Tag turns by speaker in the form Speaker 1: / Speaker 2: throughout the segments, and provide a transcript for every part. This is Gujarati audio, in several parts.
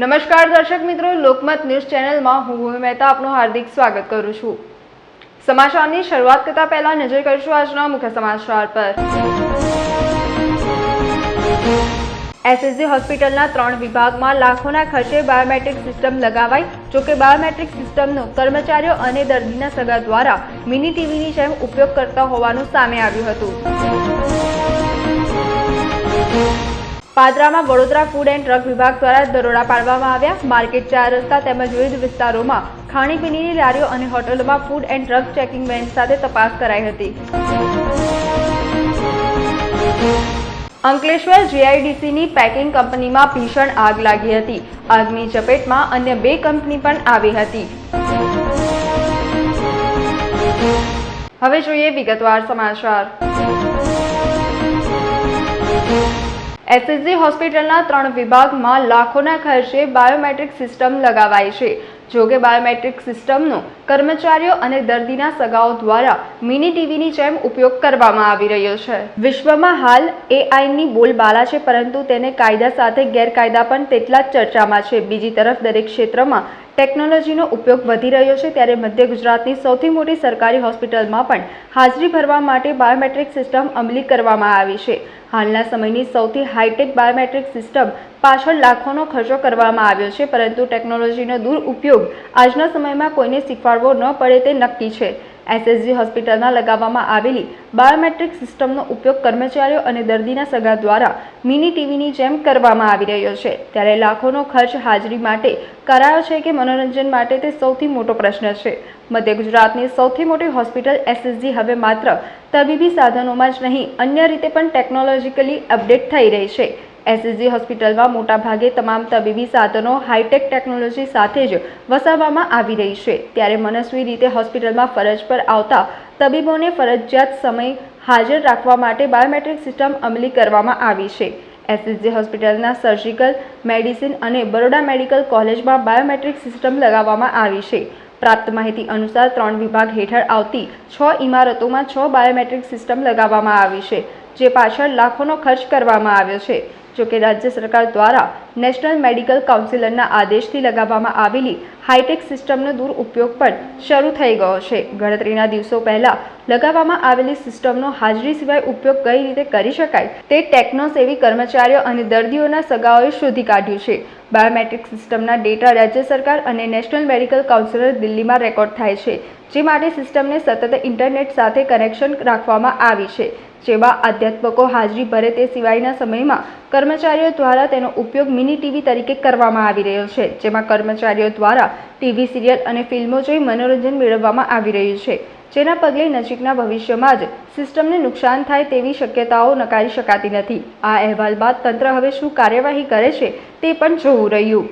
Speaker 1: નમસ્કાર દર્શક મિત્રો, લોકમત ન્યૂઝ ચેનલમાં હું ભૂમિ મહેતા આપનું હાર્દિક સ્વાગત કરું છું. સમાચારની શરૂઆત કરતા પહેલા નજર કરીશું આજના મુખ્ય સમાચાર પર. એસએસજી હોસ્પિટલના ત્રણ વિભાગમાં લાખોના ખર્ચે બાયોમેટ્રિક સિસ્ટમ લગાવાઈ, જોકે બાયોમેટ્રિક સિસ્ટમનો કર્મચારીઓ અને દર્દીના સગા દ્વારા મિની ટીવીની જેમ ઉપયોગ કરતા હોવાનું સામે આવ્યું હતું. પાદરામાં વડોદરા ફૂડ એન્ડ ડ્રગ વિભાગ દ્વારા દરોડા પાડવામાં આવ્યા. માર્કેટ ચાર રસ્તા તેમજ વિવિધ વિસ્તારોમાં ખાણીપીણીની લારીઓ અને હોટલોમાં food and drug checking van સાથે તપાસ કરાઈ હતી. અંકલેશ્વર જીઆઈડીસીની પેકિંગ કંપનીમાં ભીષણ આગ લાગી હતી. આગની ચપેટમાં અન્ય બે કંપની પણ આવી હતી. હવે જોઈએ વિગતવાર સમાચાર. એસએસજી હોસ્પિટલના ત્રણ વિભાગમાં લાખોના ખર્ચે બાયોમેટ્રિક સિસ્ટમ લગાવાઈ છે. જોકે બાયોમેટ્રિક સિસ્ટમનો કર્મચારીઓ અને દર્દીના સગાઓ દ્વારા મિની ટીવીની જેમ ઉપયોગ કરવામાં આવી રહ્યો છે. વિશ્વમાં હાલ એઆઈની બોલબાલા છે, પરંતુ તેને કાયદા સાથે ગેરકાયદા પણ તેટલા જ ચર્ચામાં છે. બીજી તરફ દરેક ક્ષેત્રમાં ટેકનોલોજીનો ઉપયોગ વધી રહ્યો છે ત્યારે મધ્ય ગુજરાતની સૌથી મોટી સરકારી હોસ્પિટલમાં પણ હાજરી ભરવા માટે બાયોમેટ્રિક સિસ્ટમ અમલી કરવામાં આવી છે. હાલના સમયની સૌથી હાઈટેક બાયોમેટ્રિક સિસ્ટમ પાછળ લાખોનો ખર્ચો કરવામાં આવ્યો છે, પરંતુ ટેકનોલોજીનો દુરુપયોગ આજના સમયમાં કોઈને શીખવાડવો ન પડે તે નક્કી છે. એસએસજી હોસ્પિટલમાં લગાવવામાં આવેલી બાયોમેટ્રિક સિસ્ટમનો ઉપયોગ કર્મચારીઓ અને દર્દીના સગા દ્વારા મિની ટીવીની જેમ કરવામાં આવી રહ્યો છે. ત્યારે લાખોનો ખર્ચ હાજરી માટે કરાયો છે કે મનોરંજન માટે તે સૌથી મોટો પ્રશ્ન છે. મધ્ય ગુજરાતની સૌથી મોટી હોસ્પિટલ એસએસજી હવે માત્ર તબીબી સાધનોમાં જ નહીં, અન્ય રીતે પણ ટેકનોલોજીકલી અપડેટ થઈ રહી છે. એસએસજી હોસ્પિટલમાં મોટાભાગે તમામ તબીબી સાધનો હાઈટેક ટેકનોલોજી સાથે જ વસાવવામાં આવી રહી છે. ત્યારે મનસ્વી રીતે હોસ્પિટલમાં ફરજ પર આવતા તબીબોને ફરજિયાત સમય હાજર રાખવા માટે બાયોમેટ્રિક સિસ્ટમ અમલી કરવામાં આવી છે. એસએસજી હોસ્પિટલના સર્જિકલ, મેડિસિન અને બરોડા મેડિકલ કોલેજમાં બાયોમેટ્રિક સિસ્ટમ લગાવવામાં આવી છે. પ્રાપ્ત માહિતી અનુસાર ત્રણ વિભાગ હેઠળ આવતી છ ઇમારતોમાં છ બાયોમેટ્રિક સિસ્ટમ લગાવવામાં આવી છે, જે પાછળ લાખોનો ખર્ચ કરવામાં આવ્યો છે. જોકે રાજ્ય સરકાર દ્વારા નેશનલ મેડિકલ કાઉન્સિલરના આદેશથી લગાવવામાં આવેલી હાઈટેક સિસ્ટમનો દુરુપયોગ પણ શરૂ થઈ ગયો છે. ગણતરીના દિવસો પહેલા લગાવવામાં આવેલી સિસ્ટમનો હાજરી સિવાય ઉપયોગ કઈ રીતે કરી શકાય તે ટેકનોસેવી કર્મચારીઓ અને દર્દીઓના સગાઓએ શોધી કાઢ્યું છે. બાયોમેટ્રિક સિસ્ટમના ડેટા રાજ્ય સરકાર અને નેશનલ મેડિકલ કાઉન્સિલર દિલ્હીમાં રેકોર્ડ થાય છે, જે માટે સિસ્ટમને સતત ઇન્ટરનેટ સાથે કનેક્શન રાખવામાં આવી છે. જેમાં અધ્યાત્મકો હાજરી ભરે તે સિવાયના સમયમાં કર્મચારીઓ દ્વારા તેનો ઉપયોગ મિની ટીવી તરીકે કરવામાં આવી રહ્યો છે, જેમાં કર્મચારીઓ દ્વારા ટીવી સિરિયલ અને ફિલ્મો જોઈ મનોરંજન મેળવવામાં આવી રહ્યું છે. જેના પગલે નજીકના ભવિષ્યમાં જ સિસ્ટમને નુકસાન થાય તેવી શક્યતાઓ નકારી શકાતી નથી. આ અહેવાલ બાદ તંત્ર હવે શું કાર્યવાહી કરે છે તે પણ જોવું રહ્યું.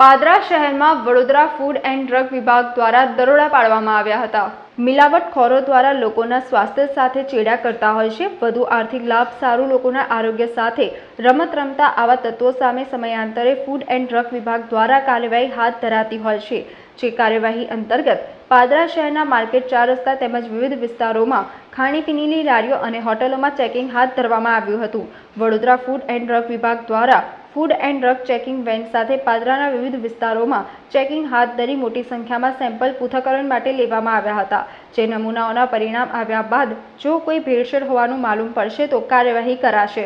Speaker 1: પાદરા શહેરમાં વડોદરા ફૂડ એન્ડ ડ્રગ વિભાગ દ્વારા દરોડા પાડવામાં આવ્યા હતા. મિલાવટખોરો દ્વારા લોકોના સ્વાસ્થ્ય સાથે ચેડા કરતા હોય છે. વધુ આર્થિક લાભ સારું લોકોના આરોગ્ય સાથે રમત રમતા આવા તત્વો સામે સમયાંતરે ફૂડ એન્ડ ડ્રગ વિભાગ દ્વારા કાર્યવાહી હાથ ધરાતી હોય છે, જે કાર્યવાહી અંતર્ગત પાદરા શહેરના માર્કેટ ચાર રસ્તા તેમજ વિવિધ વિસ્તારોમાં ખાણીપીણીની લારીઓ અને હોટલોમાં ચેકિંગ હાથ ધરવામાં આવ્યું હતું. વડોદરા ફૂડ એન્ડ ડ્રગ વિભાગ દ્વારા food and drug checking van સાથે પાદરાના વિવિધ વિસ્તારોમાં ચેકિંગ હાથ ધરી મોટી સંખ્યામાં સેમ્પલ પૃથ્થકરણ માટે લેવામાં આવ્યા હતા. જે નમૂનાઓના પરિણામ આવ્યા બાદ જો કોઈ ભેળસેળ હોવાનું માલુમ પડશે તો કાર્યવાહી કરાશે.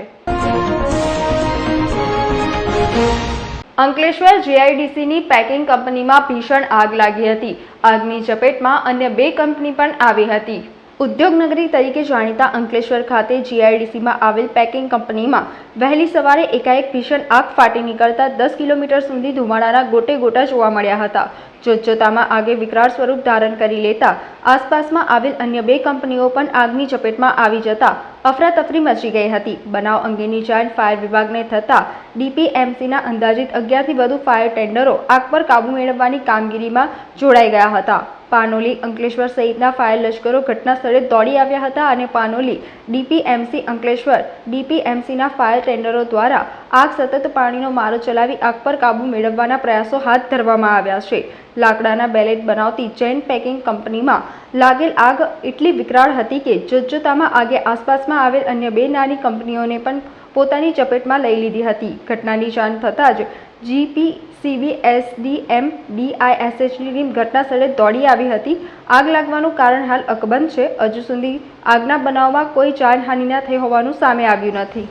Speaker 1: અંકલેશ્વર જીઆઈડીસીની પેકિંગ કંપનીમાં ભીષણ આગ લાગી હતી. આગની ઝપેટમાં અન્ય બે કંપની પણ આવી હતી. ઉદ્યોગનગરી તરીકે જાણીતા અંકલેશ્વર ખાતે જીઆઈડીસીમાં આવેલ પેકિંગ કંપનીમાં વહેલી સવારે એકાએક ભીષણ આગ ફાટી નીકળતા દસ કિલોમીટર સુધી ધુમાડાના ગોટે ગોટા જોવા મળ્યા હતા. જોતજોતામાં આગે વિકરાળ સ્વરૂપ ધારણ કરી લેતા આસપાસમાં આવેલ અન્ય બે કંપનીઓ પણ આગની ચપેટમાં આવી જતા અફરાતફરી મચી ગઈ હતી. બનાવ અંગેની જાણ ફાયર વિભાગને થતાં ડીપીએમસીના અંદાજિત અગિયારથી વધુ ફાયર ટેન્ડરો આગ પર કાબૂ મેળવવાની કામગીરીમાં જોડાઈ ગયા હતા. પાનોલી અંકલેશ્વર સહિતના ફાયર લશ્કરો ઘટના સ્થળે દોડી આવ્યા હતા અને પાનોલી ડીપીએમસી અંકલેશ્વર ડીપીએમસીના ફાયર ટેન્ડરો દ્વારા આગ સતત પાણીનો મારો ચલાવી આગ પર કાબૂ મેળવવાના પ્રયાસો હાથ ધરવામાં આવ્યા છે. લાકડાના બેલેટ બનાવતી જૈન પેકિંગ કંપનીમાં લાગેલ આગ એટલી વિકરાળ હતી કે જોતજોતામાં આગે આસપાસમાં આવેલ અન્ય બે નાની કંપનીઓને પણ પોતાની ચપેટમાં લઈ લીધી હતી. ઘટનાની જાણ થતાં જ જીપી સીબી એસડીએમ ડીઆઈએસએચની ટીમ ઘટના સ્થળે દોડી આવી હતી. આગ લાગવાનું કારણ હાલ અકબંધ છે. હજુ સુધી આગના બનાવમાં કોઈ જાનહાનિ ન થઈ હોવાનું સામે આવ્યું નથી.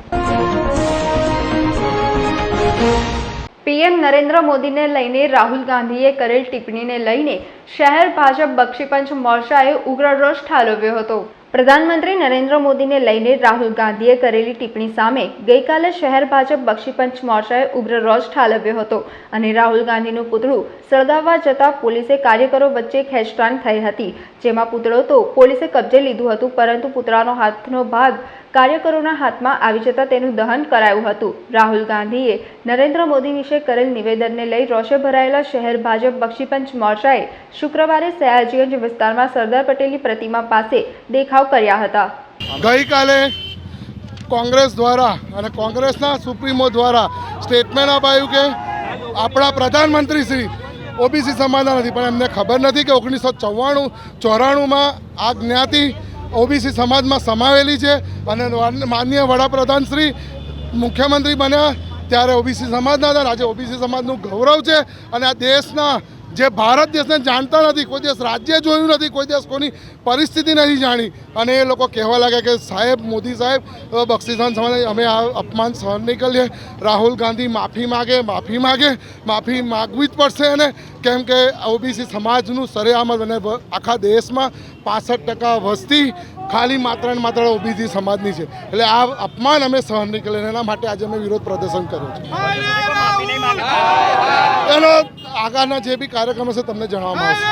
Speaker 1: પીએમ નરેન્દ્ર મોદીને લઈને રાહુલ ગાંધીએ કરેલ ટિપ્પણીને લઈને શહેર ભાજપ બક્ષીપંચ મોરચાએ ઉગ્ર રોષ ઠાલવ્યો હતો. પ્રધાનમંત્રી નરેન્દ્ર મોદીને લઈને રાહુલ ગાંધીએ કરેલી ટિપ્પણી સામે ગઈકાલે શહેર ભાજપ બક્ષીપંચ મોરચાએ ઉગ્ર રોષ ઠાલવ્યો હતો અને રાહુલ ગાંધીનું પૂતળું સળગાવવા જતાં પોલીસે કાર્યકરો વચ્ચે ખેંચતાણ થઈ હતી. જેમાં પૂતળો તો પોલીસે કબજે લીધું હતું, પરંતુ પૂતળાનો હાથનો ભાગ કાર્યકરોના હાથમાં આવી જતાં તેનું દહન કરાયું હતું. રાહુલ ગાંધીએ નરેન્દ્ર મોદી વિશે કરેલ નિવેદનને લઈ રોષે ભરાયેલા શહેર ભાજપ બક્ષીપંચ મોરચાએ શુક્રવારે સયાજીગંજ વિસ્તારમાં સરદાર પટેલની પ્રતિમા પાસે દેખાવ કર્યા હતા.
Speaker 2: ગઈકાલે કોંગ્રેસ દ્વારા અને કોંગ્રેસના સુપ્રીમો દ્વારા સ્ટેટમેન્ટ અપાયું કે આપણા પ્રધાનમંત્રી શ્રી ઓબીસી સમાજના નથી, પણ એમને ખબર નથી કે ઓગણીસો ચૌવાણું, ચોરાણુંમાં આ જ્ઞાતિ ઓબીસી સમાજમાં સમાવેલી છે અને માનનીય વડાપ્રધાન શ્રી મુખ્યમંત્રી બન્યા ત્યારે ઓબીસી સમાજના હતા. આજે ઓબીસી સમાજનું ગૌરવ છે અને આ દેશના જે ભારત દેશને જાણતા નથી, કોઈ દિવસ રાજ્ય જોયું નથી, કોઈ દિવસ કોની પરિસ્થિતિ નથી જાણી. અને એ લોકો કહેવા લાગ્યા કે સાહેબ, મોદી સાહેબ બક્ષીસાન સમાજ અમે આ અપમાન સહન નહીં કરીએ. રાહુલ ગાંધી માફી માગે માફી માગે, માફી માગવી જ પડશે. એને કેમ કે ઓબીસી સમાજનું સરેઆમ અને આખા દેશમાં પાસઠ ટકા વસ્તી ખાલી માત્ર ને માત્ર ઓબીસી સમાજની છે. એટલે આ અપમાન અમે સહન નહીં કરીએ એના માટે આજે અમે વિરોધ પ્રદર્શન કર્યું છે. એનો આગળના જે બી કાર્યક્રમ હશે તમને જણાવવામાં આવશે.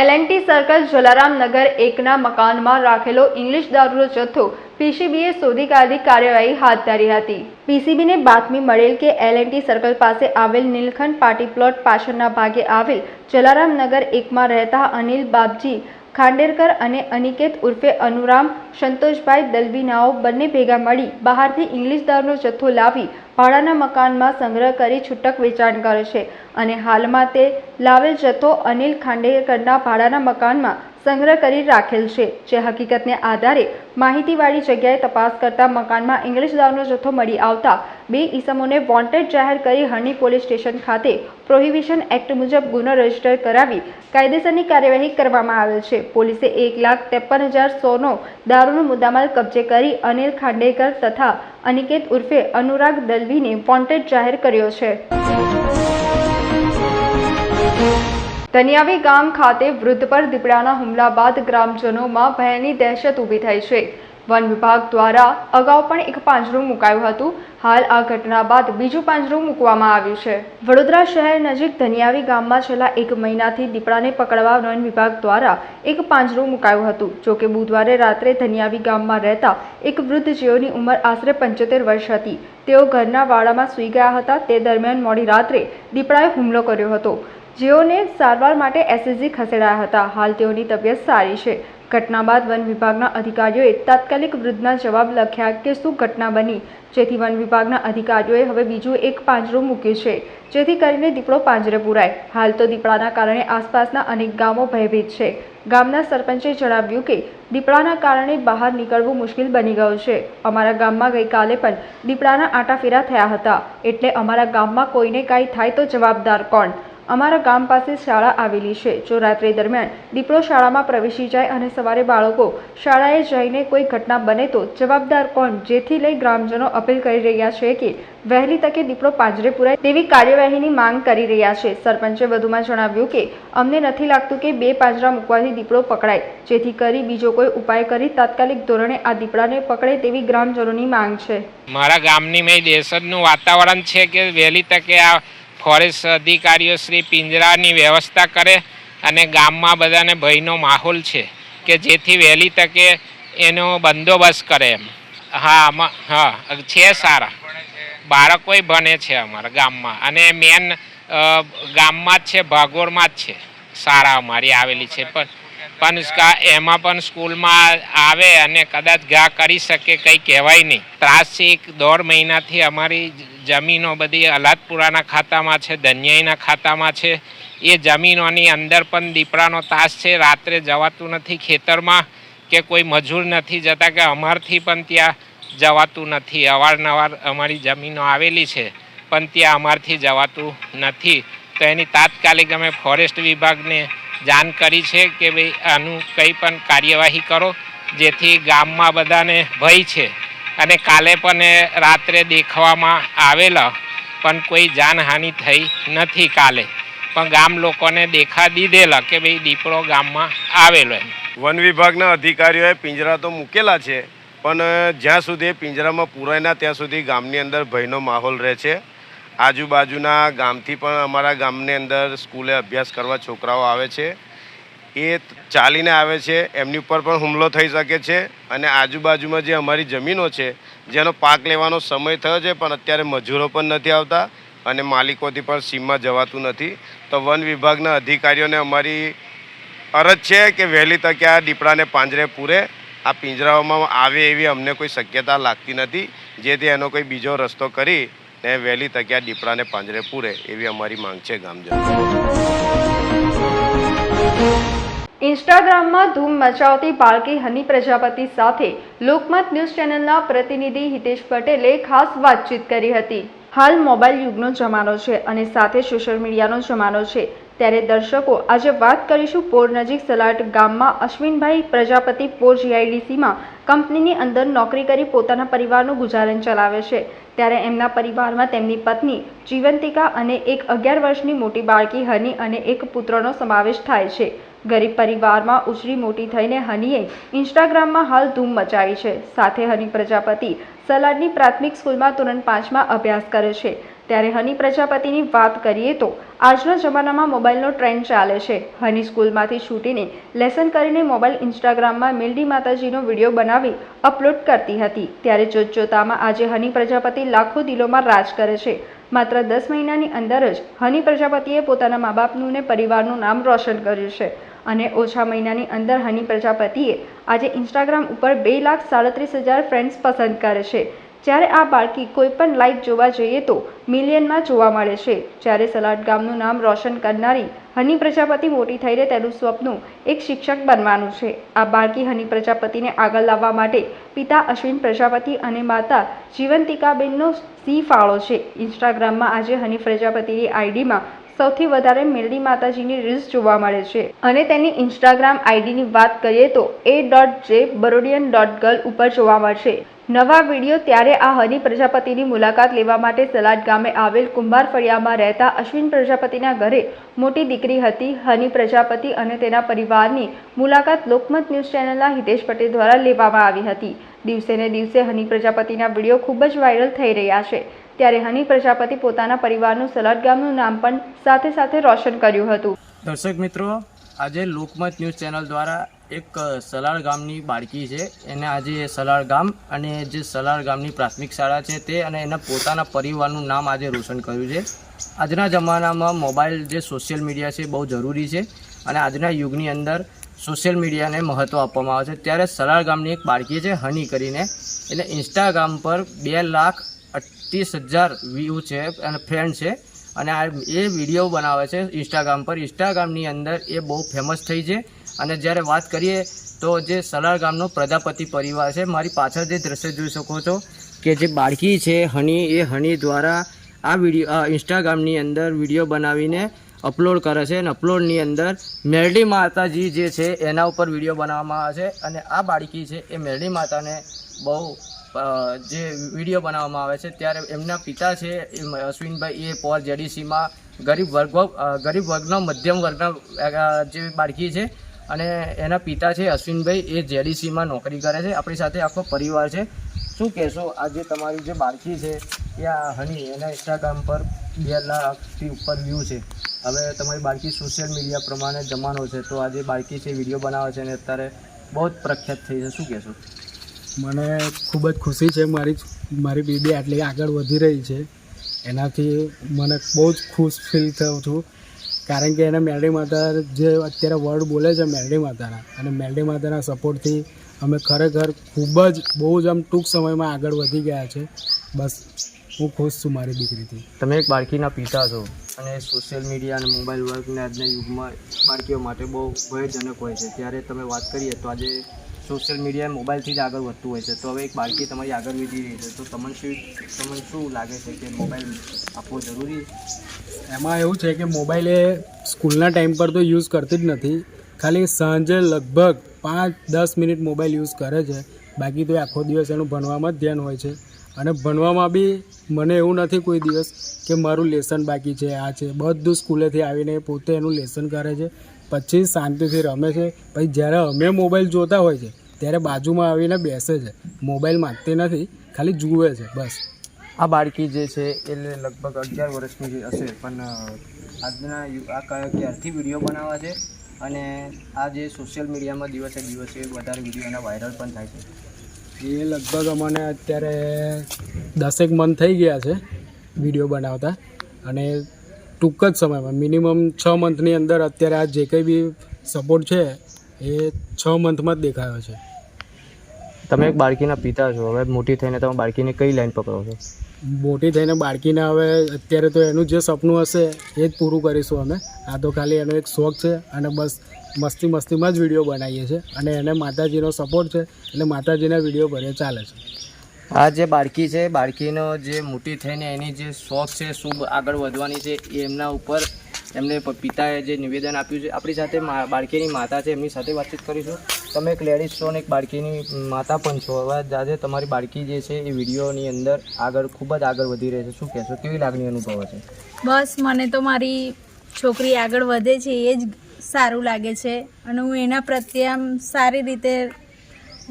Speaker 1: એલએનટી સર્કલ જલારામ નગર એકના મકાનમાં રાખેલો ઇંગ્લિશ દારૂનો જથ્થો પીસીબીએ શોધી કાઢી કાર્યવાહી હાથ ધરી હતી. પીસીબીને બાતમી મળેલ કે એલએનટી સર્કલ પાસે આવેલ નીલખંડ પાર્ટી પ્લોટ પાછળના ભાગે આવેલ જલારામ નગર એકમાં રહેતા અનિલ બાપજી, ખાંડેરકર અને અનિકેત ઉર્ફે અનુરામ, સંતોષભાઈ દલવીનાઓ બંને ભેગા મળી બહારથી ઇંગ્લિશ દારૂનો જથ્થો લાવી ભાડાના મકાનમાં સંગ્રહ કરી છૂટક વેચાણ કરે છે. અને હાલમાં તે લાવેલ જથ્થો અનિલ ખાંડેકરના ભાડાના મકાનમાં સંગ્રહ કરી રાખેલ છે, જે હકીકતને આધારે માહિતીવાળી જગ્યાએ તપાસ કરતા મકાનમાં ઇંગ્લિશ દારૂનો જથ્થો મળી આવતા બે ઈસમોને વોન્ટેડ જાહેર કરી હરણી પોલીસ સ્ટેશન ખાતે પ્રોહિબિશન એક્ટ મુજબ ગુનો રજિસ્ટર કરાવી કાયદેસરની કાર્યવાહી કરવામાં આવેલ છે. પોલીસે એક લાખ ત્રેપન હજાર સોનો દારૂનો મુદ્દામાલ કબજે કરી અનિલ ખાંડેકર તથા અનિકેત ઉર્ફે અનુરાગ દલવીને વોન્ટેડ જાહેર કર્યો છે. ધનિયાવી ગામ ખાતે વૃદ્ધ પર દીપડાના હુમલા બાદ ગ્રામજનોમાં ભયની દહેશત ઊભી થઈ છે. વન વિભાગ દ્વારા અગાઉ પણ એક પાંજરું મુકાયું હતું. હાલ આ ઘટના બાદ બીજું પાંજરું મૂકવામાં આવ્યું છે. વડોદરા શહેર નજીક ધનિયાવી ગામમાં છેલ્લા એક મહિનાથી દીપડાને પકડવા વન વિભાગ દ્વારા એક પાંજરું મુકાયું હતું. જોકે બુધવારે રાત્રે ધનિયાવી ગામમાં રહેતા એક વૃદ્ધ જેઓની ઉંમર આશરે પંચોતેર વર્ષ હતી. તેઓ ઘરના વાડામાં સૂઈ ગયા હતા. તે દરમિયાન મોડી રાત્રે દીપડાએ હુમલો કર્યો હતો. જેઓને સારવાર માટે એસએસજી ખસેડાયા હતા. હાલ તેઓની તબિયત સારી છે. ઘટના બાદ વન વિભાગના અધિકારીઓએ તાત્કાલિક વૃદ્ધના જવાબ લખ્યા કે શું ઘટના બની? જેથી વન વિભાગના અધિકારીઓએ હવે બીજું એક પાંજરું મૂક્યું છે. જેથી કરીને દીપડો પાંજરે પુરાય. હાલ તો દીપડાના કારણે આસપાસના અનેક ગામો ભયભીત છે. ગામના સરપંચે જણાવ્યું કે, દીપડાના કારણે બહાર નીકળવું મુશ્કેલ બની ગયું છે. અમારા ગામમાં ગઈકાલે પણ દીપડાના આંટાફેરા થયા હતા. એટલે અમારા ગામમાં કોઈને કાંઈ થાય તો જવાબદાર કોણ? અમારા ગામ પાસે શાળા આવેલી છે. જો રાત્રે દરમિયાન દીપડો શાળામાં પ્રવેશી જાય અને સવારે બાળકો શાળાએ જઈને કોઈ ઘટના બને તો જવાબદાર કોણ? જેથી લઈ ગ્રામજનો અપીલ કરી રહ્યા છે કે વહેલી તકે દીપડો પાંજરે પુરાય તેવી કાર્યવાહીની માંગ કરી રહ્યા છે. સરપંચે વધુમાં જણાવ્યું કે અમને નથી લાગતું કે બે પાંજરા મૂકવાથી દીપડો પકડાય. જેથી કરી બીજો કોઈ ઉપાય કરી તાત્કાલિક ધોરણે આ દીપડાને પકડે તેવી ગ્રામજનોની માંગ છે.
Speaker 3: મારા ગામની મેં દેશજનું વાતાવરણ છે કે વહેલી તકે આ ફોરેસ્ટ અધિકારીઓ શ્રી પિંજરાની વ્યવસ્થા કરે અને ગામમાં બધાને ભયનો માહોલ છે કે જેથી વહેલી તકે એનો બંદોબસ્ત કરે એમ. હા હા, છે સારા. બાળકોય ભણે છે અમારા ગામમાં. અને મેન ગામમાં જ છે, ભાગોળમાં જ છે. શાળા અમારી આવેલી છે. પણ પણ એમાં પણ સ્કૂલમાં આવે અને કદાચ ઘા કરી શકે, કંઈ કહેવાય નહીં. ત્રાસ છે એક દોઢ મહિનાથી અમારી જમીનો બધી અલાદપુરાના ખાતામાં છે ધન્યાઈના ખાતામાં છે. એ જમીનોની અંદર પણ દીપડાનો તાસ છે, રાત્રે જવાતું નથી ખેતરમાં કે કોઈ મજૂર નથી જતા કે અમારથી પણ ત્યાં જવાતું નથી. અવારનવાર અમારી જમીનો આવેલી છે, પણ ત્યાં અમારથી જવાતું નથી. તો એની તાત્કાલિક અમે ફોરેસ્ટ વિભાગને જાણ કરી છે કે ભાઈ આનું કંઈ પણ કાર્યવાહી કરો, જેથી ગામમાં બધાને ભય છે. અને કાલે પણ રાત્રે દેખવામાં આવેલા, પણ કોઈ જાનહાનિ થઈ નથી કાલે. પણ ગામ લોકોને દેખા દીધેલા કે ભાઈ દીપડો ગામમાં આવેલો એમ.
Speaker 4: વન વિભાગના અધિકારીઓએ પિંજરા તો મૂકેલા છે, પણ જ્યાં સુધી પિંજરામાં પૂરાય ના, ત્યાં સુધી ગામની અંદર ભયનો માહોલ રહે છે. આજુબાજુના ગામથી પણ અમારા ગામની અંદર સ્કૂલે અભ્યાસ કરવા છોકરાઓ આવે છે. એ ચાલીને આવે છે, એમની ઉપર પણ હુમલો થઈ શકે છે અને આજુબાજુમાં જે અમારી જમીનો છે, જેનો પાક લેવાનો સમય થયો છે, પણ અત્યારે મજૂરો પણ નથી આવતા અને માલિકોથી પણ સીમમાં જવાતું નથી. તો વન વિભાગના અધિકારીઓને અમારી અરજ છે કે વહેલી તકે આ દીપડાને પાંજરે પૂરે, આ પિંજરાઓમાં આવે એવી અમને કોઈ શક્યતા લાગતી નથી. જેથી એનો કોઈ બીજો રસ્તો કરી ને વહેલી તકે આ દીપડાને પાંજરે પૂરે એવી અમારી માંગ છે ગામજનો.
Speaker 1: ઇન્સ્ટાગ્રામમાં ધૂમ મચાવતી બાળકી હની પ્રજાપતિ સાથે લોકમત ન્યૂઝ ચેનલના પ્રતિનિધિ હિતેશ પટેલે ખાસ વાતચીત કરી હતી. હાલ મોબાઈલ યુગનો જમાનો છે અને સાથે સોશિયલ મીડિયાનો જમાનો છે. ત્યારે દર્શકો આજે વાત કરીશું પોર નજીક સલાટ ગામમાં અશ્વિનભાઈ પ્રજાપતિ પોર જીઆઈડીસીમાં કંપનીની અંદર નોકરી કરી પોતાના પરિવારનું ગુજારણ ચલાવે છે. ત્યારે એમના પરિવારમાં તેમની પત્ની જીવંતિકા અને એક અગિયાર વર્ષની મોટી બાળકી હની અને એક પુત્રનો સમાવેશ થાય છે. ગરીબ પરિવારમાં ઉછરી મોટી થઈને હનીએ ઇન્સ્ટાગ્રામમાં હાલ ધૂમ મચાવી છે. સાથે હની પ્રજાપતિ સલાડની પ્રાથમિક સ્કૂલમાં ધોરણ પાંચમાં અભ્યાસ કરે છે. ત્યારે હની પ્રજાપતિની વાત કરીએ તો આજના જમાનામાં મોબાઈલનો ટ્રેન્ડ ચાલે છે. હની સ્કૂલમાંથી છૂટીને લેસન કરીને મોબાઈલ ઇન્સ્ટાગ્રામમાં મેલડી માતાજીનો વીડિયો બનાવી અપલોડ કરતી હતી. ત્યારે જોતજોતામાં આજે હની પ્રજાપતિ લાખો દિલોમાં રાજ કરે છે. માત્ર દસ મહિનાની અંદર જ હની પ્રજાપતિએ પોતાના મા બાપનું ને પરિવારનું નામ રોશન કર્યું છે અને ઓછા મહિનાની અંદર હની પ્રજાપતિએ આજે ઇન્સ્ટાગ્રામ ઉપર બે લાખ સાડત્રીસ હજાર ફ્રેન્ડ્સ પસંદ કરે છે. જ્યારે આ બાળકી કોઈ પણ લાઈક જોવા જઈએ તો મિલિયનમાં જોવા મળે છે. જ્યારે સલાડ ગામનું નામ રોશન કરનારી હની પ્રજાપતિ મોટી થઈને તેનું સ્વપ્ન એક શિક્ષક બનવાનું છે. આ બાળકી હની પ્રજાપતિને આગળ લાવવા માટે પિતા અશ્વિન પ્રજાપતિ અને માતા જીવંતિકાબેનનો સી ફાળો છે. ઇન્સ્ટાગ્રામમાં આજે હની પ્રજાપતિની આઈડીમાં સૌથી વધારે મેલડી માતાજીની રીલ્સ જોવા મળે છે. અને તેની ઇન્સ્ટાગ્રામ આઈડીની વાત કરીએ તો એ ડોટ જે બરોડિયન ડોટ ગર્લ ઉપર જોવા મળશે. નવા વીડિયો ત્યારે આ હની પ્રજાપતિની મુલાકાત લેવા માટે સલાડ ગામે આવેલ કુંભાર ફળિયામાં રહેતા અશ્વિન પ્રજાપતિના ઘરે મોટી દીકરી હતી હની પ્રજાપતિ અને તેના પરિવારની મુલાકાત લોકમત ન્યૂઝ ચેનલના હિતેશ પટેલ દ્વારા લેવામાં આવી હતી. દિવસે ને દિવસે હની પ્રજાપતિના વીડિયો ખૂબ જ વાયરલ થઈ રહ્યા છે. ત્યારે હની પ્રજાપતિ પોતાના પરિવારનું સલાડ ગામનું નામ પણ સાથે સાથે રોશન કર્યું હતું.
Speaker 5: દર્શક મિત્રો, આજે લોકમત ન્યૂઝ ચેનલ દ્વારા એક સલાળ ગામની બાળકી છે. એને આજે સલાળ ગામ અને જે સલાળ ગામની પ્રાથમિક શાળા છે તે અને એના પોતાના પરિવારનું નામ આજે રોશન કર્યું છે. આજના જમાનામાં મોબાઈલ જે સોશિયલ મીડિયા છે બહુ જરૂરી છે અને આજના યુગની અંદર સોશિયલ મીડિયાને મહત્ત્વ આપવામાં આવે છે. ત્યારે સલાળ ગામની એક બાળકી છે, હની કરીને. એટલે ઇન્સ્ટાગ્રામ પર બે લાખ અઠ્ઠીસ હજાર વ્યૂ છે અને ફ્રેન્ડ છે અને આ એ વીડિયો બનાવે છે ઇન્સ્ટાગ્રામ પર. ઇન્સ્ટાગ્રામની અંદર એ બહુ ફેમસ થઈ છે અને જ્યારે વાત કરીએ તો જે સલાર ગામનો પ્રજાપતિ પરિવાર છે, મારી પાછળ જે દ્રશ્ય જોઈ શકો છો કે જે બાળકી છે, હની, એ હની દ્વારા આ વીડિયો ઇન્સ્ટાગ્રામની અંદર વીડિયો બનાવીને અપલોડ કરે છે અને અપલોડની અંદર મેરડી માતાજી જે છે, એના ઉપર વીડિયો બનાવવામાં આવે છે અને આ બાળકી છે, એ મેરડી માતાને બહુ જે વીડિયો બનાવવામાં આવે છે, ત્યારે એમના પિતા છે અશ્વિનભાઈ, એ પોર જેડીસીમાં ગરીબ વર્ગ ગરીબ વર્ગનો મધ્યમ વર્ગના જે બાળકી છે અને એના પિતા છે અશ્વિનભાઈ, એ જેડીસીમાં નોકરી કરે છે. આપણી સાથે આખો પરિવાર છે. શું કહેશો? આજે તમારી જે બાળકી છે, એ આ હની એના ઇન્સ્ટાગ્રામ પર બે લાખથી ઉપર વ્યૂ છે. હવે તમારી બાળકી સોશિયલ મીડિયા પ્રમાણે જમાનો છે, તો આજે બાળકી છે વીડિયો બનાવે છે અને અત્યારે બહુ જ પ્રખ્યાત થઈ છે. શું કહેશો?
Speaker 6: મને ખૂબ જ ખુશી છે મારી મારી બેબી આટલી આગળ વધી રહી છે. એનાથી મને બહુ જ ખુશ ફીલ થયું છું. કારણ કે એને મેલડી માતા જે અત્યારે વર્ડ બોલે છે મેલડી માતાના, અને મેલડી માતાના સપોર્ટથી અમે ખરેખર ખૂબ જ, બહુ જ આમ ટૂંક સમયમાં આગળ વધી ગયા છે. બસ, હું ખુશ છું મારી દીકરીથી.
Speaker 5: તમે એક બાળકીના પિતા છો, અને સોશિયલ મીડિયા અને મોબાઈલ વર્કને આજના યુગમાં બાળકીઓ માટે બહુ ભયજનક હોય છે. ત્યારે તમે વાત કરીએ તો આજે સોશિયલ મીડિયા મોબાઈલથી જ આગળ વધતું હોય છે. તો હવે એક બાળકી તમારી આગળ વધી રહી છે. તો તમને શું તમને શું લાગે છે કે મોબાઈલ આપવો જરૂરી
Speaker 6: એમાં એવું છે કે મોબાઈલ એ સ્કૂલના ટાઈમ પર તો યુઝ કરતી જ નથી. ખાલી સાંજે લગભગ પાંચ, દસ મિનિટ મોબાઈલ યુઝ કરે છે. બાકી તો આખો દિવસ એનું ભણવામાં જ ધ્યાન હોય છે. અને ભણવામાં બી મને એવું નથી કોઈ દિવસ કે મારું લેસન બાકી છે, આ છે. બધું સ્કૂલેથી આવીને પોતે એનું લેસન કરે છે. પછી શાંતિથી રમે છે. પછી જ્યારે અમે મોબાઈલ જોતા હોય છે ત્યારે બાજુમાં આવીને બેસે છે. મોબાઈલ માંગતી નથી ખાલી જુએ છે બસ.
Speaker 5: આ બાળકી જે છે એ લગભગ અગિયાર વર્ષની જે હશે પણ આજના આ ક્યારથી વીડિયો બનાવવા છે અને આ જે સોશિયલ મીડિયામાં દિવસે દિવસે વધારે વીડિયો એના વાયરલ પણ થાય છે?
Speaker 6: એ લગભગ અમને અત્યારે દસેક મન થઈ ગયા છે વીડિયો બનાવતા. અને ટૂંક જ સમયમાં મિનિમમ છ મંથની અંદર અત્યારે આ જે કંઈ બી સપોર્ટ છે એ છ મંથમાં જ દેખાયો છે.
Speaker 5: તમે એક બાળકીના પિતા છો હવે મોટી થઈને તમે બાળકીને કઈ લાઈન પકડો છો?
Speaker 6: મોટી થઈને બાળકીને હવે અત્યારે તો એનું જે સપનું હશે એ જ પૂરું કરીશું અમે. આ તો ખાલી એનો એક શોખ છે અને બસ મસ્તી મસ્તીમાં જ વીડિયો બનાવીએ છીએ અને એને માતાજીનો સપોર્ટ છે એટલે માતાજીના વીડિયો ભરે ચાલે છે.
Speaker 5: આ જે બાળકી છે, બાળકીનો જે મોટી થઈને એની જે શોખ છે શુભ આગળ વધવાની છે, એ એમના ઉપર એમને પિતાએ જે નિવેદન આપ્યું છે. આપણી સાથે બાળકીની માતા છે, એમની સાથે વાતચીત કરીશું. તમે એક લેડીઝ છો અને એક બાળકીની માતા પણ છો. હવે આજે તમારી બાળકી જે છે, એ વિડીયોની અંદર આગળ, ખૂબ જ આગળ વધી રહી છે. શું કહેશો? કેવી લાગણી અનુભવ છે?
Speaker 7: બસ, મને તો મારી છોકરી આગળ વધે છે, એ જ સારું લાગે છે. અને હું એના પ્રત્યે આમ સારી રીતે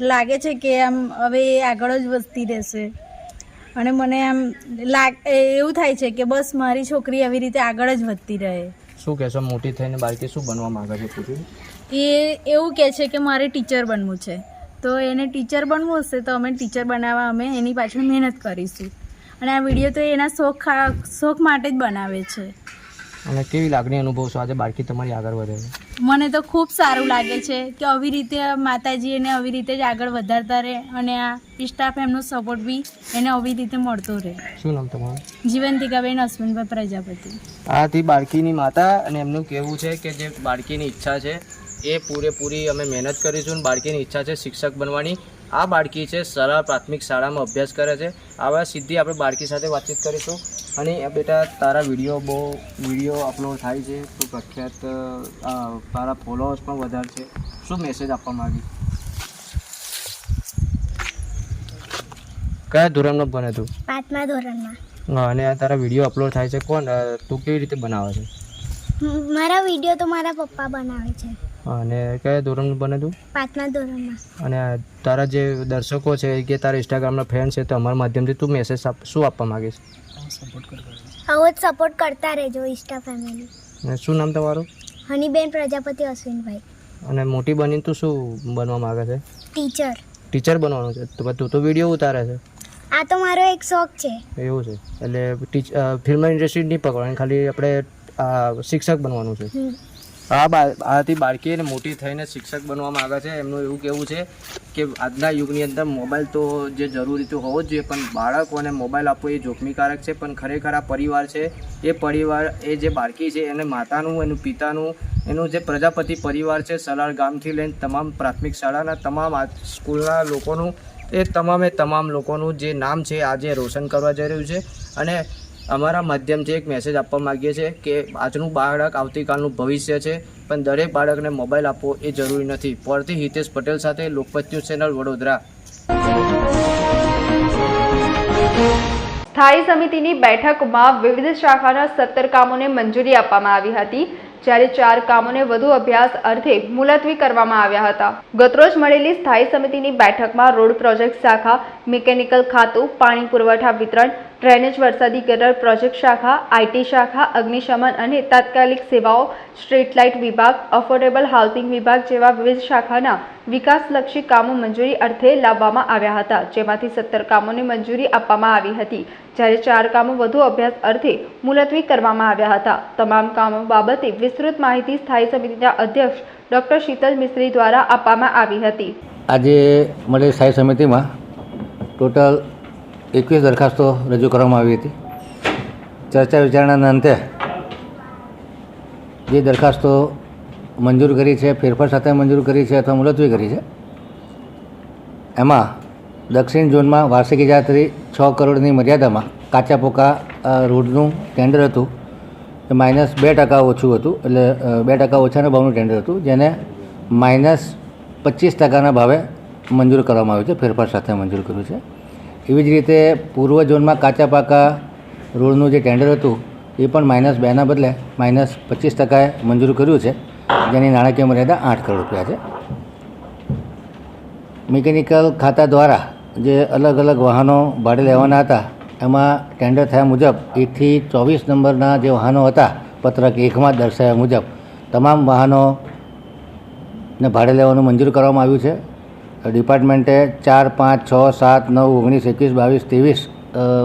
Speaker 7: લાગે છે કે આમ હવે એ આગળ જ વધતી રહેશે. અને મને આમ લાગ એવું થાય છે કે બસ મારી છોકરી આવી રીતે આગળ જ વધતી રહે.
Speaker 5: શું કહેશો? મોટી થઈને બાળકી શું બનવા માંગે છે
Speaker 7: એ એવું કહે છે કે મારે ટીચર બનવું છે. તો એને ટીચર બનવું હશે તો અમે ટીચર બનાવવા અમે એની પાછળ મહેનત કરીશું. અને આ વીડિયો તો એના શોખ શોખ માટે જ બનાવે છે.
Speaker 5: અને કેવી લાગણી અનુભવશો આજે બાળકી તમારી આગળ વધે છે?
Speaker 7: મને તો ખૂબ સારું લાગે છે કે આવી રીતે માતાજી એને આવી રીતે જ આગળ વધારતા રહે અને આ સ્ટાફ એમનો સપોર્ટ બી એને આવી રીતે મળતો રહે.
Speaker 5: શું નામ તમારું?
Speaker 7: જીવંતિકાબેન અશ્વિનભાઈ પ્રજાપતિ.
Speaker 5: આથી બાળકીની માતા અને એમનું કહેવું છે કે જે બાળકીની ઈચ્છા છે એ પૂરેપૂરી અમે મહેનત કરીશું અને બાળકીની ઈચ્છા છે શિક્ષક બનવાની. આ બાળકી છે સરળ પ્રાથમિક શાળામાં અભ્યાસ કરે છે. આવા સીધી આપણે બાળકી સાથે વાતચીત કરીશું. અને બેટા તારા વીડિયો બહુ વીડિયો અપલોડ થાય છે તું પ્રખ્યાત તારા ફોલોઅર્સ પણ વધારે છે. શું મેસેજ આપવા માંગી? કયા ધોરણમાં ભણે તું?
Speaker 8: પાંચમા ધોરણમાં.
Speaker 5: અને આ તારા વીડિયો અપલોડ થાય છે કોણ? તું કેવી રીતે બનાવે છે?
Speaker 8: મારા વીડિયો તો મારા પપ્પા બનાવે છે.
Speaker 5: અને કયા ધોરણનું બને તું?
Speaker 8: પાંચમા ધોરણમાં.
Speaker 5: અને તારા જે દર્શકો છે કે તારા ઇન્સ્ટાગ્રામના ફ્રેન્ડ છે તો અમારા માધ્યમથી તું મેસેજ આપ શું આપવા માગીશ
Speaker 8: આવો જ સપોર્ટ કરતા રહેજો ઇન્સ્ટા ફેમિલી
Speaker 5: અને શું નામ તમારું?
Speaker 8: હનીબેન પ્રજાપતિ અશ્વિનભાઈ.
Speaker 5: અને મોટી બનીને તું શું બનવા માગે છે?
Speaker 8: ટીચર
Speaker 5: ટીચર બનવાનું છે? તો તું તો વીડિયો ઉતારે છે.
Speaker 8: આ તો મારો એક શોખ છે.
Speaker 5: એવું છે. એટલે ફિલ્મ ઇન્ડસ્ટ્રી નહીં પકડવાની ખાલી આપણે શિક્ષક બનવાનું છે. આ આથી બાળકી અને મોટી થઈને શિક્ષક બનવા માગે છે. એમનું એવું કહેવું છે કે આજના યુગની અંદર મોબાઈલ તો જે જરૂરી તો હોવો જ જોઈએ, પણ બાળકોને મોબાઈલ આપવો એ જોખમીકારક છે. પણ ખરેખર આ પરિવાર છે, એ પરિવાર, એ જે બાળકી છે, એને માતાનું, એનું પિતાનું, એનું જે પ્રજાપતિ પરિવાર છે સલાર ગામથી લઈને તમામ પ્રાથમિક શાળાના તમામ સ્કૂલના લોકોનું, એ તમામે તમામ લોકોનું જે નામ છે, આજે રોશન કરવા જઈ રહ્યું છે. અને અમારા માધ્યમથી એક મેસેજ આપવા માગીએ છીએ કે આજનું બાળક આવતીકાલનું ભવિષ્ય છે, પણ દરેક બાળકને મોબાઈલ આપવો એ જરૂરી નથી. પરથી હિતેશ પટેલ સાથે લોકપત ન્યૂઝ ચેનલ વડોદરા.
Speaker 1: સ્થાયી સમિતિની બેઠકમાં વિવિધ શાખાના સત્તર કામોને મંજૂરી આપવામાં આવી હતી, જ્યારે ચાર કામોને વધુ અભ્યાસ અર્થે મુલતવી કરવામાં આવ્યા હતા. ગતરોજ મળેલી સ્થાયી સમિતિની બેઠકમાં રોડ પ્રોજેક્ટ શાખા, મિકેનિકલ ખાતું, પાણી પુરવઠા વિતરણ ડ્રેનેજ વરસાદી ગટર પ્રોજેક્ટ શાખા આઈટી શાખા, અગ્નિશમન અને તાત્કાલિક સેવાઓ, સ્ટ્રીટ લાઇટ વિભાગ, અફોર્ડેબલ હાઉસિંગ વિભાગ જેવા વિવિધ શાખાના વિકાસલક્ષી કામો મંજૂરી અર્થે લાવવામાં આવ્યા હતા, જેમાંથી સત્તર કામોને મંજૂરી આપવામાં આવી હતી. જ્યારે ચાર કામો વધુ અભ્યાસ અર્થે મુલતવી કરવામાં આવ્યા હતા. તમામ કામો બાબતે વિસ્તૃત માહિતી સ્થાયી સમિતિના અધ્યક્ષ ડૉક્ટર શીતલ મિસ્ત્રી દ્વારા આપવામાં આવી હતી.
Speaker 9: આજે મળેલી સ્થાયી સમિતિમાં ટોટલ એકવીસ દરખાસ્તો રજૂ કરવામાં આવી હતી. ચર્ચા વિચારણાના અંતે જે દરખાસ્તો મંજૂર કરી છે, ફેરફાર સાથે મંજૂર કરી છે અથવા મુલતવી કરી છે, એમાં દક્ષિણ ઝોનમાં વાર્ષિક ઇજાત્રી છ કરોડની મર્યાદામાં કાચા પોકા રોડનું ટેન્ડર હતું. એ માઇનસ બે ટકા ઓછું હતું, એટલે બે ટકા ઓછાના ભાવનું ટેન્ડર હતું, જેને માઇનસ પચીસ ટકાના ભાવે મંજૂર કરવામાં આવ્યું છે, ફેરફાર સાથે મંજૂર કર્યું છે. એવી જ રીતે પૂર્વ ઝોનમાં કાચા પાકા રોડનું જે ટેન્ડર હતું, એ પણ માઇનસ બેના બદલે માઇનસ પચીસ ટકાએ મંજૂર કર્યું છે. જેની નાણાકીય મર્યાદા આઠ કરોડ રૂપિયા છે. મિકેનિકલ ખાતા દ્વારા જે અલગ અલગ વાહનો ભાડે લેવાના હતા, એમાં ટેન્ડર થયા મુજબ એકથી ચોવીસ નંબરના જે વાહનો હતા, પત્રક એકમાં દર્શાવ્યા મુજબ, તમામ વાહનોને ભાડે લેવાનું મંજૂર કરવામાં આવ્યું છે. ડિપાર્ટમેન્ટે ચાર, પાંચ, છ, સાત, નવ, ઓગણીસ, એકવીસ, બાવીસ, ત્રેવીસ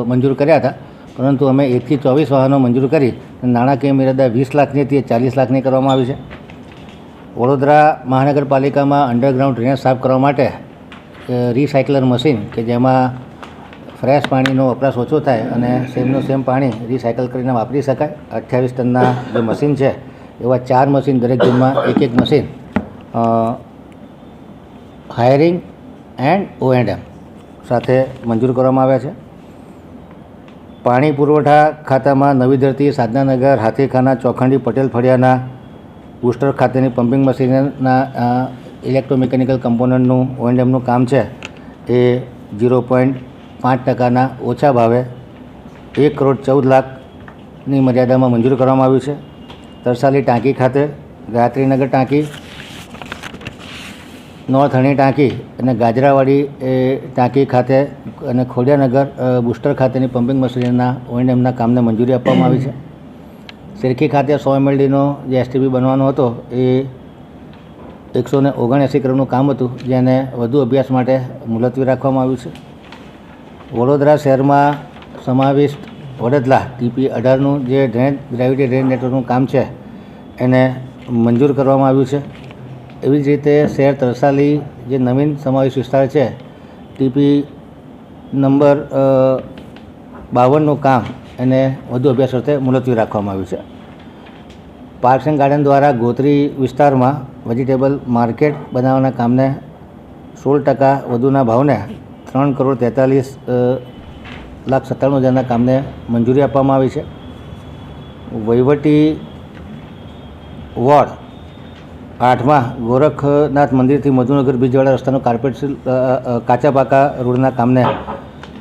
Speaker 9: મંજૂર કર્યા હતા. પરંતુ અમે એકથી ચોવીસ વાહનો મંજૂર કરી નાણાકીય મર્યાદા વીસ લાખની હતી એ ચાલીસ લાખની કરવામાં આવી છે. વડોદરા મહાનગરપાલિકામાં અંડરગ્રાઉન્ડ ડ્રેનેજ સાફ કરવા માટે રિસાયકલર મશીન કે જેમાં ફ્રેશ પાણીનો વપરાશ ઓછો થાય અને સેમનું સેમ પાણી રિસાયકલ કરીને વાપરી શકાય. અઠ્યાવીસ ટનના જે મશીન છે, એવા ચાર મશીન દરેક જૂનમાં એક એક machine hiring and O and M સાથે મંજૂર કરવામાં આવ્યા છે. પાણી પુરવઠા ખાતામાં નવી ધરતી, સાધનાનગર, હાથીખાના, ચોખંડી, પટેલ ફળિયાના, બુસ્ટર ખાતેની પમ્પિંગ મશીનના ઇલેક્ટ્રોમિકેનિકલ કમ્પોનન્ટનું ઓએનએમનું કામ છે. એ ઝીરો પોઈન્ટ પાંચ ટકાના ઓછા ભાવે એક કરોડ ચૌદ લાખની મર્યાદામાં મંજૂર કરવામાં આવ્યું છે. તરસાલી ટાંકી ખાતે ગાયત્રીનગર ટાંકી નોર્થ ટાંકી અને ગાજરાવાડી ટાંકી ખાતે અને ખોડિયાનગર બુસ્ટર ખાતેની પમ્પિંગ મશીનના ઓએનએમના કામને મંજૂરી આપવામાં આવી છે. સિરકી ખાતે સો એમએલડીનો જે એસટીબી બનવાનો હતો, એ એકસો ને ઓગણએંસી કરોડનું કામ હતું, જેને વધુ અભ્યાસ માટે મુલતવી રાખવામાં આવ્યું છે. વડોદરા શહેરમાં સમાવિષ્ટ વડોદરા ટીપી અઢારનું જે ડ્રેન, ગ્રેવિટી ડ્રેન નેટવર્કનું કામ છે, એને મંજૂર કરવામાં આવ્યું છે. એવી જ રીતે શહેર તરસાલી જે નવીન સમાવેશ વિસ્તાર છે, ટીપી નંબર બાવનનું કામ એને વધુ અભ્યાસ અર્થે મુલતવી રાખવામાં આવ્યું છે. પાર્ક્સ એન્ડ ગાર્ડન દ્વારા ગોત્રી વિસ્તારમાં વેજીટેબલ માર્કેટ બનાવવાના કામને સોળ ટકા વધુના ભાવને ત્રણ કરોડ તેતાલીસ લાખ સત્તાણું હજારના કામને મંજૂરી આપવામાં આવી છે. વહીવટી વોર્ડ આઠમાં ગોરખનાથ મંદિરથી મધુનગર બીજવાડા રસ્તાનો કાર્પેટ કાચા પાકા રોડના કામને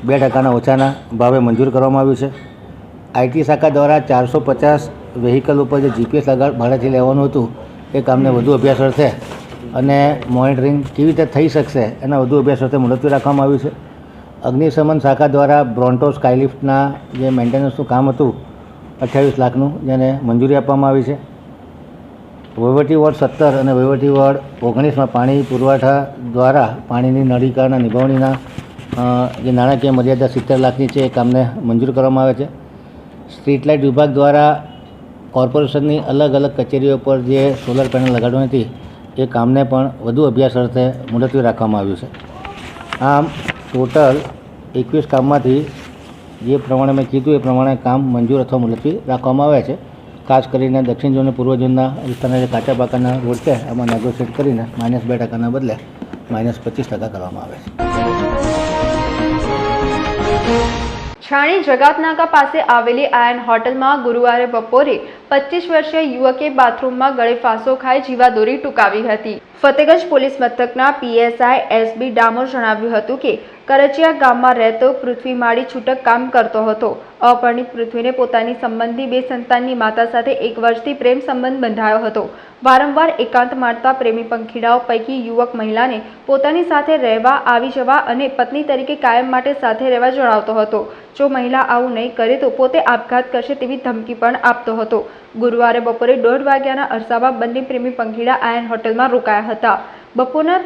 Speaker 9: બે ટકાના ઓછાના ભાવે મંજૂર કરવામાં આવ્યું છે. આઈટી શાખા દ્વારા ચારસો પચાસ વેહિકલ ઉપર જે જીપીએસ લગાડ ભાડેથી લેવાનું હતું એ કામને વધુ અભ્યાસ અર્થે અને મોનિટરિંગ કેવી રીતે થઈ શકશે એના વધુ અભ્યાસ અર્થે મુલતવી રાખવામાં આવ્યું છે. અગ્નિશમન શાખા દ્વારા બ્રોન્ટો સ્કાયલિફ્ટના જે મેન્ટેનન્સનું કામ હતું અઠ્યાવીસ લાખનું જેને મંજૂરી આપવામાં આવી છે. વહીવટી વોર્ડ સત્તર અને વહીવટી વોર્ડ ઓગણીસમાં પાણી પુરવઠા દ્વારા પાણીની નળીકાના નિભાવણીના જે નાણાકીય મર્યાદા સિત્તેર લાખની છે એ કામને મંજૂર કરવામાં આવે છે. સ્ટ્રીટ લાઇટ વિભાગ દ્વારા કોર્પોરેશનની અલગ અલગ કચેરીઓ પર જે સોલર પેનલ લગાડવાની હતી, એ કામને પણ વધુ અભ્યાસ અર્થે મુલતવી રાખવામાં આવ્યું છે. આમ, ટોટલ એકવીસ કામમાંથી જે પ્રમાણે મેં કીધું એ પ્રમાણે કામ મંજૂર અથવા મુલતવી રાખવામાં આવ્યા છે. ખાસ કરીને દક્ષિણ ઝોન અને વિસ્તારના જે કાચા પાકાના રોડ છે, એમાં નેગોશિએટ કરીને માઇનસ બે ટકાના બદલે માઇનસ પચીસ ટકા કરવામાં આવે છે.
Speaker 1: છાણી જગાતનાકા પાસે આવેલી આયન હોટલમાં ગુરુવારે બપોરે પચીસ વર્ષીય યુવકે બાથરૂમમાં ગળે ફાંસો ખાઈ જીવાદોરી ટૂંકાવી હતી. ફતેગંજ પોલીસ મથકના પીએસઆઈ એસબી ડામોર જણાવ્યું હતું કે કરચિયા ગામમાં રહેતો પૃથ્વી માળી છૂટક કામ કરતો હતો. અપરિણિત પૃથ્વીને પોતાની સંબંધી બે સંતાનની માતા સાથે એક વર્ષથી પ્રેમ સંબંધ બંધાયો હતો. વારંવાર એકાંત મારતા પ્રેમી પંખીડાઓ પૈકી યુવક મહિલાને પોતાની સાથે રહેવા, આવી જવા અને પત્ની તરીકે કાયમ માટે સાથે રહેવા જણાવતો હતો. જો મહિલા આવું નહીં કરે તો પોતે આપઘાત કરશે તેવી ધમકી પણ આપતો હતો. ગુરુવારે બપોરે દોઢ વાગ્યાના અરસામાં બંને પ્રેમી પંખીડા આયન હોટલમાં રોકાયા હતા. બપોરના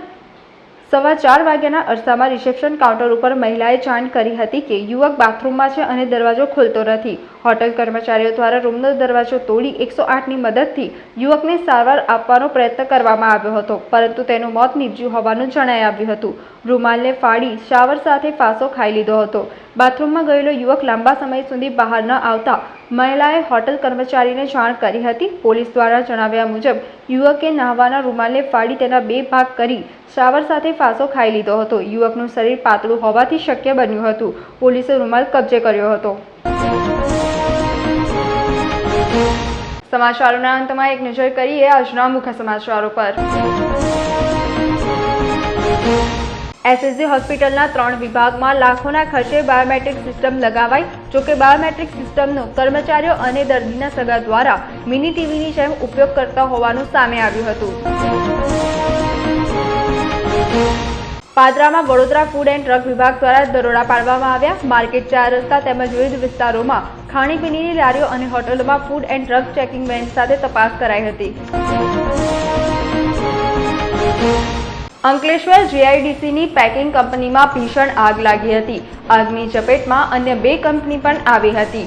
Speaker 1: સવા ચાર વાગ્યાના અરસામાં રિસેપ્શન કાઉન્ટર ઉપર મહિલાએ જાણ કરી હતી કે યુવક બાથરૂમમાં છે અને દરવાજો ખોલતો નથી. હોટલ કર્મચારીઓ દ્વારા રૂમનો દરવાજો તોડી એકસો આઠની મદદથી યુવકને સારવાર આપવાનો પ્રયત્ન કરવામાં આવ્યો હતો, પરંતુ તેનું મોત નીપજ્યું હોવાનું જણાઈ આવ્યું હતું. રૂમાલને ફાડી શાવર સાથે ફાંસો ખાઈ લીધો હતો. બાથરૂમમાં ગયેલો યુવક લાંબા સમય સુધી બહાર ન આવતા મહિલાએ હોટલ કર્મચારીને જાણ કરી હતી. પોલીસ દ્વારા જણાવ્યા મુજબ, યુવકે નાહવાના રૂમાલને ફાડી તેના બે ભાગ કરી શાવર સાથે ફાંસો ખાઈ લીધો હતો. યુવકનું શરીર પાતળું હોવાથી શક્ય બન્યું હતું. પોલીસે રૂમાલ કબજે કર્યો હતો. સમાચારોના અંતમાં એક નજર કરીએ આજના મુખ્ય સમાચારો પર. એસએસજી હોસ્પિટલના ત્રણ વિભાગમાં લાખોના ખર્ચે બાયોમેટ્રિક સિસ્ટમ લગાવાઈ, જોકે બાયોમેટ્રિક સિસ્ટમનો કર્મચારીઓ અને દર્દીના સગા દ્વારા મિની ટીવીની જેમ ઉપયોગ કરતા હોવાનું સામે આવ્યું હતું. પાદરામાં વડોદરા ફૂડ એન્ડ ડ્રગ વિભાગ દ્વારા દરોડા પાડવામાં આવ્યા. માર્કેટ ચાર રસ્તા તેમજ વિવિધ વિસ્તારોમાં ખાણીપીણીની લારીઓ અને હોટલોમાં food and drug checking van સાથે તપાસ કરાઈ હતી. અંકલેશ્વર જીઆઈડીસીની પેકિંગ કંપનીમાં ભીષણ આગ લાગી હતી. આગની ચપેટમાં અન્ય બે કંપની પણ આવી હતી.